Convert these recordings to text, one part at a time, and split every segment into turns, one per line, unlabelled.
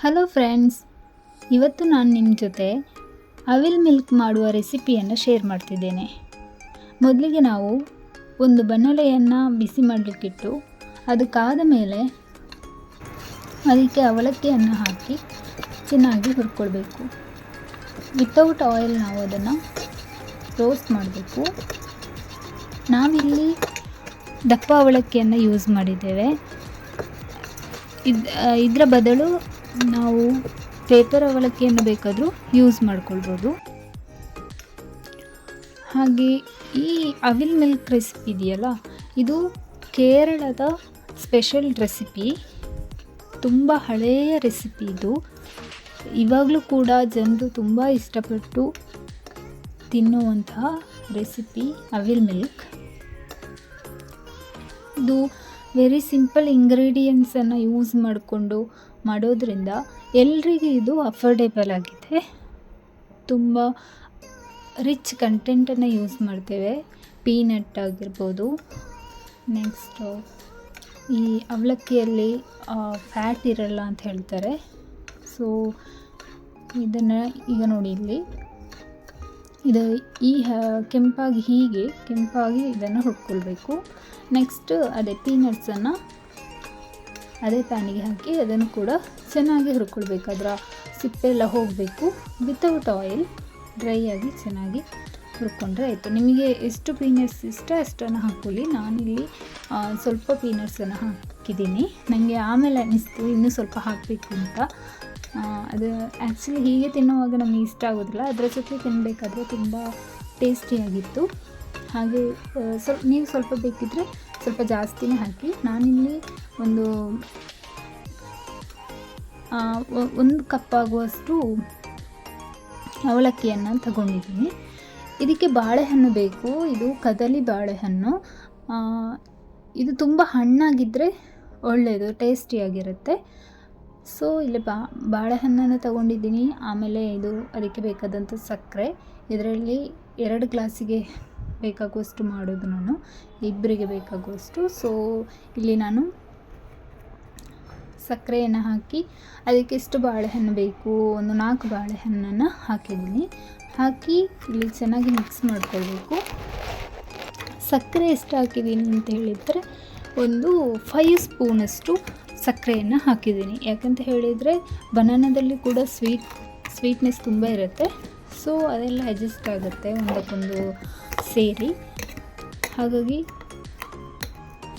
Hello friends ಇವತ್ತು ನಾನು ನಿಮ್ಮ ಜೊತೆ ಅವಿಲ್ ಮಿಲ್ಕ್ ಮಾಡುವ ರೆಸಿಪಿಯನ್ನು ಶೇರ್ ಮಾಡ್ತಿದ್ದೇನೆ. ಮೊದಲಿಗೆ ನಾವು ಒಂದು ಬನ್ನಲೆಯನ್ನು ಬಿಸಿ ಮಾಡಲಿಕ್ಕಿಟ್ಟು ಅದಕ್ಕಾದ ಮೇಲೆ ಅದಕ್ಕೆ ಅವಲಕ್ಕಿಯನ್ನು ಹಾಕಿ ಚೆನ್ನಾಗಿ ಹುರ್ಕೊಳ್ಬೇಕು. ವಿತೌಟ್ ಆಯಿಲ್ ನಾವು ಅದನ್ನು ರೋಸ್ಟ್ ಮಾಡಬೇಕು. ನಾವಿಲ್ಲಿ ದಪ್ಪ ಅವಲಕ್ಕಿಯನ್ನು ಯೂಸ್ ಮಾಡಿದ್ದೇವೆ. ಇದ್ ಇದರ ಬದಲು ನಾವು ಪೇಪರ್ ಅವಲಕ್ಕಿಯನ್ನು ಬೇಕಾದರೂ ಯೂಸ್ ಮಾಡ್ಕೊಳ್ಬೋದು. ಹಾಗೆ ಈ ಅವಿಲ್ ಮಿಲ್ಕ್ ರೆಸಿಪಿ ಇದೆಯಲ್ಲ, ಇದು ಕೇರಳದ ಸ್ಪೆಷಲ್ ರೆಸಿಪಿ ತುಂಬ ಹಳೆಯ ರೆಸಿಪಿ ಇದು. ಇವಾಗಲೂ ಕೂಡ ಜನರು ತುಂಬ ಇಷ್ಟಪಟ್ಟು ತಿನ್ನುವಂತಹ ರೆಸಿಪಿ ಅವಿಲ್ ಮಿಲ್ಕ್ ಇದು ವೆರಿ ಸಿಂಪಲ್ ಇಂಗ್ರೀಡಿಯೆಂಟ್ಸನ್ನು ಯೂಸ್ ಮಾಡಿಕೊಂಡು ಮಾಡೋದ್ರಿಂದ ಎಲ್ರಿಗೂ ಇದು ಅಫೋರ್ಡೆಬಲ್ ಆಗಿದೆ. ತುಂಬ ರಿಚ್ ಕಂಟೆಂಟನ್ನು ಯೂಸ್ ಮಾಡ್ತೇವೆ. ಪೀನಟ್ ಆಗಿರ್ಬೋದು. ನೆಕ್ಸ್ಟು ಈ ಅವಲಕ್ಕಿಯಲ್ಲಿ ಫ್ಯಾಟ್ ಇರಲ್ಲ ಅಂತ ಹೇಳ್ತಾರೆ. ಸೊ ಇದನ್ನು ಈಗ ನೋಡಿ ಇಲ್ಲಿ. ಇದು ಈ ಕೆಂಪಾಗಿ ಹೀಗೆ, ಕೆಂಪಾಗಿ ಇದನ್ನು ಹುಡ್ಕೊಳ್ಬೇಕು ನೆಕ್ಸ್ಟ್ ಅದೇ ಪೀನಟ್ಸನ್ನು ಅದೇ ಪ್ಯಾನಿಗೆ ಹಾಕಿ ಅದನ್ನು ಕೂಡ ಚೆನ್ನಾಗಿ ಹುರ್ಕೊಳ್ಬೇಕು. ಅದರ ಸಿಪ್ಪೆ ಎಲ್ಲ ಹೋಗಬೇಕು. ವಿತೌಟ್ ಆಯಿಲ್ ಡ್ರೈ ಆಗಿ ಚೆನ್ನಾಗಿ ಹುರ್ಕೊಂಡ್ರೆ ಆಯಿತು. ನಿಮಗೆ ಎಷ್ಟು ಪೀನಟ್ಸ್ ಇಷ್ಟ ಅಷ್ಟನ್ನು ಹಾಕ್ಕೊಳ್ಳಿ. ನಾನಿಲ್ಲಿ ಸ್ವಲ್ಪ ಪೀನಟ್ಸನ್ನು ಹಾಕಿದ್ದೀನಿ. ನನಗೆ ಆಮೇಲೆ ಅನ್ನಿಸ್ತು, ಇನ್ನೂ ಸ್ವಲ್ಪ ಹಾಕಬೇಕು ಅಂತ. ಅದು ಆ್ಯಕ್ಚುಲಿ ಹೀಗೆ ತಿನ್ನುವಾಗ ನಮಗೆ ಇಷ್ಟ ಆಗೋದಿಲ್ಲ. ಅದರ ಜೊತೆ ತಿನ್ನಬೇಕಾದ್ರೆ ತುಂಬ ಟೇಸ್ಟಿಯಾಗಿತ್ತು ಹಾಗೆ ಸ್ವಲ್ಪ, ನೀವು ಸ್ವಲ್ಪ ಬೇಕಿದ್ದರೆ ಸ್ವಲ್ಪ ಜಾಸ್ತಿನೇ ಹಾಕಿ. ನಾನಿಲ್ಲಿ ಒಂದು ಒಂದು ಕಪ್ ಆಗುವಷ್ಟು ಅವಲಕ್ಕಿಯನ್ನು ತಗೊಂಡಿದ್ದೀನಿ. ಇದಕ್ಕೆ ಬಾಳೆಹಣ್ಣು ಬೇಕು. ಇದು ಕದಲಿ ಬಾಳೆಹಣ್ಣು. ಇದು ತುಂಬ ಹಣ್ಣಾಗಿದ್ದರೆ ಒಳ್ಳೆಯದು ಟೇಸ್ಟಿಯಾಗಿರುತ್ತೆ ಸೊ, ಇಲ್ಲಿ ಬಾ, ಬಾಳೆಹಣ್ಣನ್ನು ತಗೊಂಡಿದ್ದೀನಿ. ಆಮೇಲೆ ಇದು ಅದಕ್ಕೆ ಬೇಕಾದಂಥ ಸಕ್ಕರೆ. ಇದರಲ್ಲಿ ಎರಡು ಗ್ಲಾಸಿಗೆ ಬೇಕಾಗುವಷ್ಟು ಮಾಡೋದು ನಾನು ಇಬ್ಬರಿಗೆ ಬೇಕಾಗುವಷ್ಟು. ಸೊ ಇಲ್ಲಿ ನಾನು ಸಕ್ಕರೆಯನ್ನು ಹಾಕಿ, ಅದಕ್ಕೆ ಎಷ್ಟು ಬಾಳೆಹಣ್ಣು ಬೇಕು, ಒಂದು ನಾಲ್ಕು ಬಾಳೆಹಣ್ಣನ್ನು ಹಾಕಿದ್ದೀನಿ. ಹಾಕಿ ಇಲ್ಲಿ ಚೆನ್ನಾಗಿ ಮಿಕ್ಸ್ ಮಾಡ್ಕೊಳ್ಬೇಕು. ಸಕ್ಕರೆ ಎಷ್ಟು ಹಾಕಿದ್ದೀನಿ ಅಂತ ಹೇಳಿದರೆ, ಒಂದು ಫೈವ್ ಸ್ಪೂನಷ್ಟು ಸಕ್ಕರೆಯನ್ನು ಹಾಕಿದ್ದೀನಿ. ಯಾಕಂತ ಹೇಳಿದರೆ, ಬನಾನದಲ್ಲಿ ಕೂಡ ಸ್ವೀಟ್ ಸ್ವೀಟ್ನೆಸ್ ತುಂಬ ಇರುತ್ತೆ. ಸೊ ಅದೆಲ್ಲ ಅಡ್ಜಸ್ಟ್ ಆಗುತ್ತೆ. ಒಂದಕ್ಕೊಂದು ಸೇರಿ ಹಾಗಾಗಿ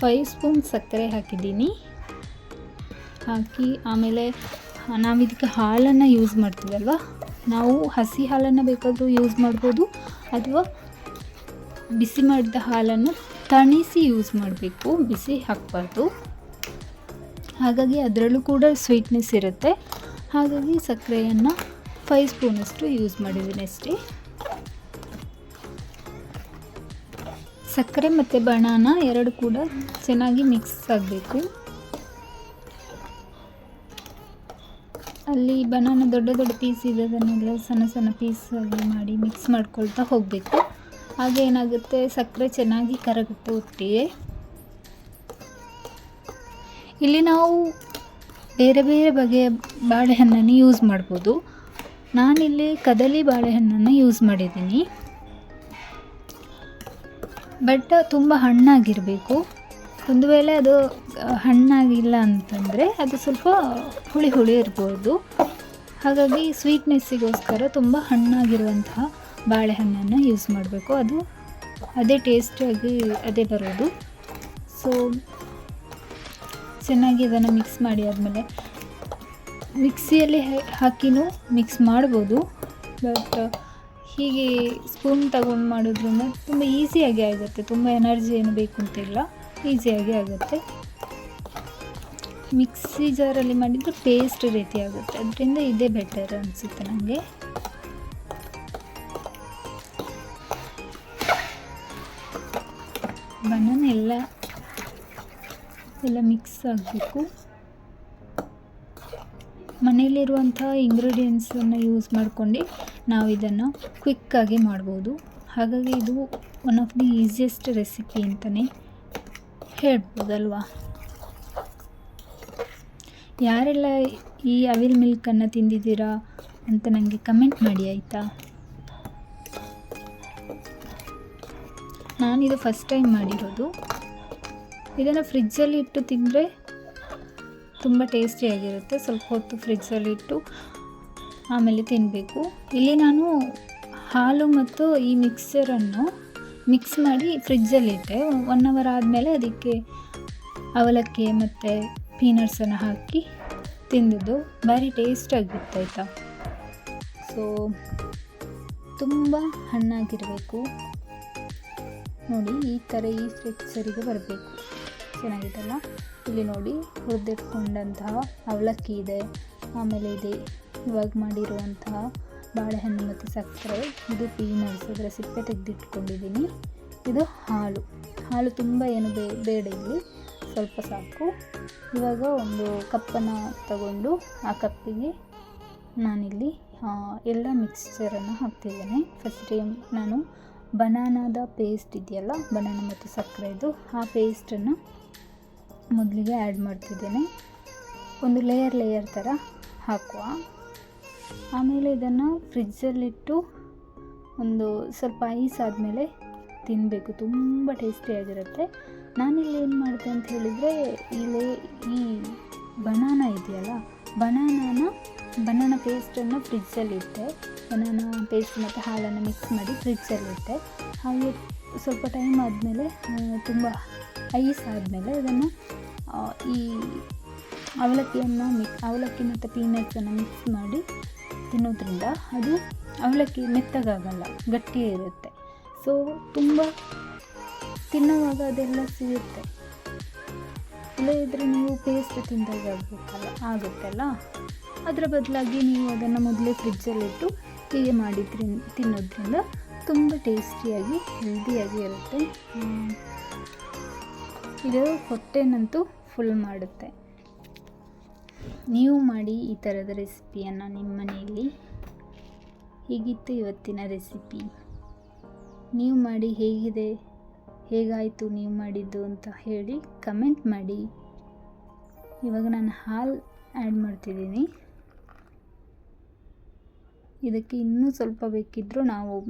ಫೈವ್ ಸ್ಪೂನ್ ಸಕ್ಕರೆ ಹಾಕಿದ್ದೀನಿ. ಹಾಕಿ ಆಮೇಲೆ ನಾವು ಇದಕ್ಕೆ ಹಾಲನ್ನು ಯೂಸ್ ಮಾಡ್ತೀವಲ್ವ ನಾವು ಹಸಿ ಹಾಲನ್ನು ಬೇಕಾದರೂ ಯೂಸ್ ಮಾಡ್ಬೋದು ಅಥವಾ ಬಿಸಿ ಮಾಡಿದ ಹಾಲನ್ನು ತಣಿಸಿ ಯೂಸ್ ಮಾಡಬೇಕು, ಬಿಸಿ ಹಾಕಬಾರ್ದು. ಹಾಗಾಗಿ ಅದರಲ್ಲೂ ಕೂಡ ಸ್ವೀಟ್ನೆಸ್ ಇರುತ್ತೆ. ಹಾಗಾಗಿ ಸಕ್ಕರೆಯನ್ನು ಫೈವ್ ಸ್ಪೂನಷ್ಟು ಯೂಸ್ ಮಾಡಿದ್ದೀನಿ ಅಷ್ಟೇ. ಸಕ್ಕರೆ ಮತ್ತು ಬಣಾನ ಎರಡು ಕೂಡ ಚೆನ್ನಾಗಿ ಮಿಕ್ಸ್ ಆಗಬೇಕು. ಅಲ್ಲಿ ಬನಾನ ದೊಡ್ಡ ದೊಡ್ಡ ಪೀಸ್ ಇದೆ, ಅದನ್ನೆಲ್ಲ ಸಣ್ಣ ಸಣ್ಣ ಪೀಸ್ ಆಗಿ ಮಾಡಿ ಮಿಕ್ಸ್ ಮಾಡ್ಕೊಳ್ತಾ ಹೋಗಬೇಕು. ಆಗ ಏನಾಗುತ್ತೆ? ಸಕ್ಕರೆ ಚೆನ್ನಾಗಿ ಕರಗುತ್ತೆ ಒಟ್ಟಿಗೆ. ಇಲ್ಲಿ ನಾವು ಬೇರೆ ಬೇರೆ ಬಗೆಯ ಬಾಳೆಹಣ್ಣನ್ನು ಯೂಸ್ ಮಾಡ್ಬೋದು. ನಾನಿಲ್ಲಿ ಕದಲಿ ಬಾಳೆಹಣ್ಣನ್ನು ಯೂಸ್ ಮಾಡಿದ್ದೀನಿ. ಬಟ್ ತುಂಬ ಹಣ್ಣಾಗಿರಬೇಕು. ಒಂದು ವೇಳೆ ಅದು ಹಣ್ಣಾಗಿಲ್ಲ ಅಂತಂದರೆ ಅದು ಸ್ವಲ್ಪ ಹುಳಿ ಹುಳಿ ಇರ್ಬೋದು. ಹಾಗಾಗಿ ಸ್ವೀಟ್ನೆಸ್ಸಿಗೋಸ್ಕರ ತುಂಬ ಹಣ್ಣಾಗಿರುವಂತಹ ಬಾಳೆಹಣ್ಣನ್ನು ಯೂಸ್ ಮಾಡಬೇಕು. ಅದು ಅದೇ ಟೇಸ್ಟಿಯಾಗಿ ಅದೇ ಬರೋದು. ಸೊ ಚೆನ್ನಾಗಿ ಇದನ್ನು ಮಿಕ್ಸ್ ಮಾಡಿ ಆದಮೇಲೆ ಮಿಕ್ಸಿಯಲ್ಲಿ ಹಾಕಿನೂ ಮಿಕ್ಸ್ ಮಾಡ್ಬೋದು. ಬಟ್ ಹೀಗೆ ಸ್ಪೂನ್ ತಗೊಂಡು ಮಾಡೋದ್ರಿಂದ ತುಂಬ ಈಸಿಯಾಗಿ ಆಗುತ್ತೆ. ತುಂಬ ಎನರ್ಜಿ ಏನು ಬೇಕು ಅಂತಿಲ್ಲ ಈಸಿಯಾಗಿ ಆಗುತ್ತೆ. ಮಿಕ್ಸಿ ಜಾರಲ್ಲಿ ಮಾಡಿದರೆ ಪೇಸ್ಟ್ ರೀತಿ ಆಗುತ್ತೆ. ಅದರಿಂದ ಇದೇ ಬೆಟರ್ ಅನಿಸುತ್ತೆ ನನಗೆ ಬನಾನ ಎಲ್ಲ ಎಲ್ಲ ಮಿಕ್ಸ್ ಆಗಬೇಕು. ಮನೆಯಲ್ಲಿರುವಂಥ ಇಂಗ್ರೀಡಿಯೆಂಟ್ಸನ್ನು ಯೂಸ್ ಮಾಡ್ಕೊಂಡು ನಾವು ಇದನ್ನು ಕ್ವಿಕ್ಕಾಗಿ ಮಾಡ್ಬೋದು. ಹಾಗಾಗಿ ಇದು one of the easiest recipe ಅಂತಲೇ ಹೇಳ್ಬೋದಲ್ವಾ? ಯಾರೆಲ್ಲ ಈ ಅವಿಲ್ ಮಿಲ್ಕನ್ನು ತಿಂದಿದ್ದೀರಾ ಅಂತ ನನಗೆ ಕಮೆಂಟ್ ಮಾಡಿ ಆಯಿತಾ? ನಾನಿದು ಫಸ್ಟ್ ಟೈಮ್ ಮಾಡಿರೋದು. ಇದನ್ನು ಫ್ರಿಜ್ಜಲ್ಲಿ ಇಟ್ಟು ತಿಂದರೆ ತುಂಬ ಟೇಸ್ಟಿಯಾಗಿರುತ್ತೆ ಸ್ವಲ್ಪ ಹೊತ್ತು ಫ್ರಿಜ್ಜಲ್ಲಿ ಇಟ್ಟು ಆಮೇಲೆ ತಿನ್ನಬೇಕು ಇಲ್ಲಿ ನಾನು ಹಾಲು ಮತ್ತು ಈ ಮಿಕ್ಸರನ್ನು ಮಿಕ್ಸ್ ಮಾಡಿ ಫ್ರಿಜ್ಜಲ್ಲಿಟ್ಟೆ ಒನ್ ಅವರ್ ಆದಮೇಲೆ ಅದಕ್ಕೆ ಅವಲಕ್ಕಿ ಮತ್ತು ಪೀನಟ್ಸನ್ನು ಹಾಕಿ ತಿಂದಿದ್ದು. ಭಾರಿ ಟೇಸ್ಟಾಗಿತ್ತು ಆಯಿತಾ? ಸೊ ತುಂಬ ಹಣ್ಣಾಗಿರಬೇಕು ನೋಡಿ, ಈ ಥರ ಈ ಫ್ರಿಕ್ಸರಿಗೆ ಬರಬೇಕು. ಚೆನ್ನಾಗಿದೆಲ್ಲ ಇಲ್ಲಿ ನೋಡಿ, ಹುರಿದಿಟ್ಕೊಂಡಂತಹ ಅವಲಕ್ಕಿ ಇದೆ. ಆಮೇಲೆ ಇದೆ ಇವಾಗ ಮಾಡಿರುವಂತಹ ಬಾಳೆಹಣ್ಣು ಮತ್ತು ಸಕ್ಕರೆ. ಇದು ಪೀ ಅದರ ಸಿಪ್ಪೆ ತೆಗೆದಿಟ್ಕೊಂಡಿದ್ದೀನಿ. ಇದು ಹಾಲು. ಹಾಲು ತುಂಬ ಏನು ಬೇ, ಬೇಡ ಇಲ್ಲಿ. ಸ್ವಲ್ಪ ಸಾಕು. ಇವಾಗ ಒಂದು ಕಪ್ಪನ್ನು ತಗೊಂಡು ಆ ಕಪ್ಪಿಗೆ ನಾನಿಲ್ಲಿ ಎಲ್ಲ ಮಿಕ್ಸ್ಚರನ್ನು ಹಾಕ್ತಿದ್ದೇನೆ. ಫಸ್ಟ್ ನಾನು ಬನಾನಾದ ಪೇಸ್ಟ್ ಇದೆಯಲ್ಲ, ಬನಾನ ಮತ್ತು ಸಕ್ಕರೆದು, ಆ ಪೇಸ್ಟನ್ನು ಮೊದಲಿಗೆ ಆ್ಯಡ್ ಮಾಡ್ತಿದ್ದೇನೆ. ಒಂದು ಲೇಯರ್ ಲೇಯರ್ ಥರ ಹಾಕುವ. ಆಮೇಲೆ ಇದನ್ನು ಫ್ರಿಜ್ಜಲ್ಲಿಟ್ಟು ಒಂದು ಸ್ವಲ್ಪ ಐಸ್ ಆದಮೇಲೆ ತಿನ್ನಬೇಕು ತುಂಬ ಟೇಸ್ಟಿಯಾಗಿರುತ್ತೆ ನಾನಿಲ್ಲಿ ಏನು ಮಾಡಿದೆ ಅಂತ ಹೇಳಿದರೆ, ಇಲ್ಲಿ ಈ ಬನಾನ ಇದೆಯಲ್ಲ, ಬನಾನಾನ, ಬನಾನ ಪೇಸ್ಟನ್ನು ಫ್ರಿಜ್ಜಲ್ಲಿಟ್ಟೆ. ಬನಾನ ಪೇಸ್ಟ್ ಮತ್ತು ಹಾಲನ್ನು ಮಿಕ್ಸ್ ಮಾಡಿ ಫ್ರಿಜ್ಜಲ್ಲಿಟ್ಟೆ. ಹಾಗೆ ಸ್ವಲ್ಪ ಟೈಮ್ ಆದಮೇಲೆ ತುಂಬ ಐಸ್ ಆದಮೇಲೆ ಅದನ್ನು ಈ ಅವಲಕ್ಕಿಯನ್ನು ಮಿಕ್ ಅವಲಕ್ಕಿ ಮತ್ತು ಪೀನಟ್ಸನ್ನು ಮಿಕ್ಸ್ ಮಾಡಿ ತಿನ್ನೋದ್ರಿಂದ ಅದು ಅವಲಕ್ಕಿ ಮೆತ್ತಗಾಗಲ್ಲ, ಗಟ್ಟಿಯೇ ಇರುತ್ತೆ. ಸೊ ತುಂಬ ತಿನ್ನುವಾಗ ಅದೆಲ್ಲ ಸಿಗುತ್ತೆ. ಇಲ್ಲದಿದ್ದರೆ ನೀವು ಪೇಸ್ಟ್ ತಿಂದಾಗ ಆಗಬೇಕಲ್ಲ ಆಗುತ್ತಲ್ಲ? ಅದರ ಬದಲಾಗಿ ನೀವು ಅದನ್ನು ಮೊದಲೇ ಫ್ರಿಜ್ಜಲ್ಲಿಟ್ಟು ಹೀಗೆ ಮಾಡಿ ತಿನ್- ತಿನ್ನೋದ್ರಿಂದ ತುಂಬ ಟೇಸ್ಟಿಯಾಗಿ ಹೆಲ್ದಿಯಾಗಿ ಇರುತ್ತೆ. ಇದು ಹೊಟ್ಟೆನಂತೂ ಫುಲ್ ಮಾಡುತ್ತೆ. ನೀವು ಮಾಡಿ ಈ ಥರದ ರೆಸಿಪಿಯನ್ನು ನಿಮ್ಮ ಮನೆಯಲ್ಲಿ ಹೀಗಿತ್ತು ಇವತ್ತಿನ ರೆಸಿಪಿ? ನೀವು ಮಾಡಿ ಹೇಗಿದೆ? ಹೇಗಾಯಿತು ನೀವು ಮಾಡಿದ್ದು ಅಂತ ಹೇಳಿ ಕಮೆಂಟ್ ಮಾಡಿ. ಇವಾಗ ನಾನು ಹಾಲು ಆ್ಯಡ್ ಮಾಡ್ತಿದ್ದೀನಿ. ಇದಕ್ಕೆ ಇನ್ನೂ ಸ್ವಲ್ಪ ಬೇಕಿದ್ದರೂ ನಾವು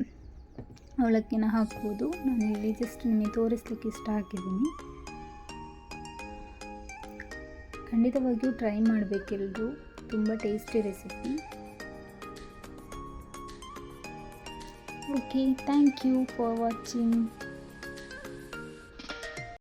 ಅವಲಕ್ಕಿನ ಹಾಕ್ಬೋದು. ನಾನು ಇಲ್ಲಿ ಜಸ್ಟ್ ನಿಮಗೆ ತೋರಿಸ್ಲಿಕ್ಕೆ ಇಷ್ಟ ಹಾಕಿದ್ದೀನಿ. ಖಂಡಿತವಾಗಿಯೂ ಟ್ರೈ ಮಾಡಬೇಕೆಲ್ಲರೂ ತುಂಬ tasty recipe okay thank you for watching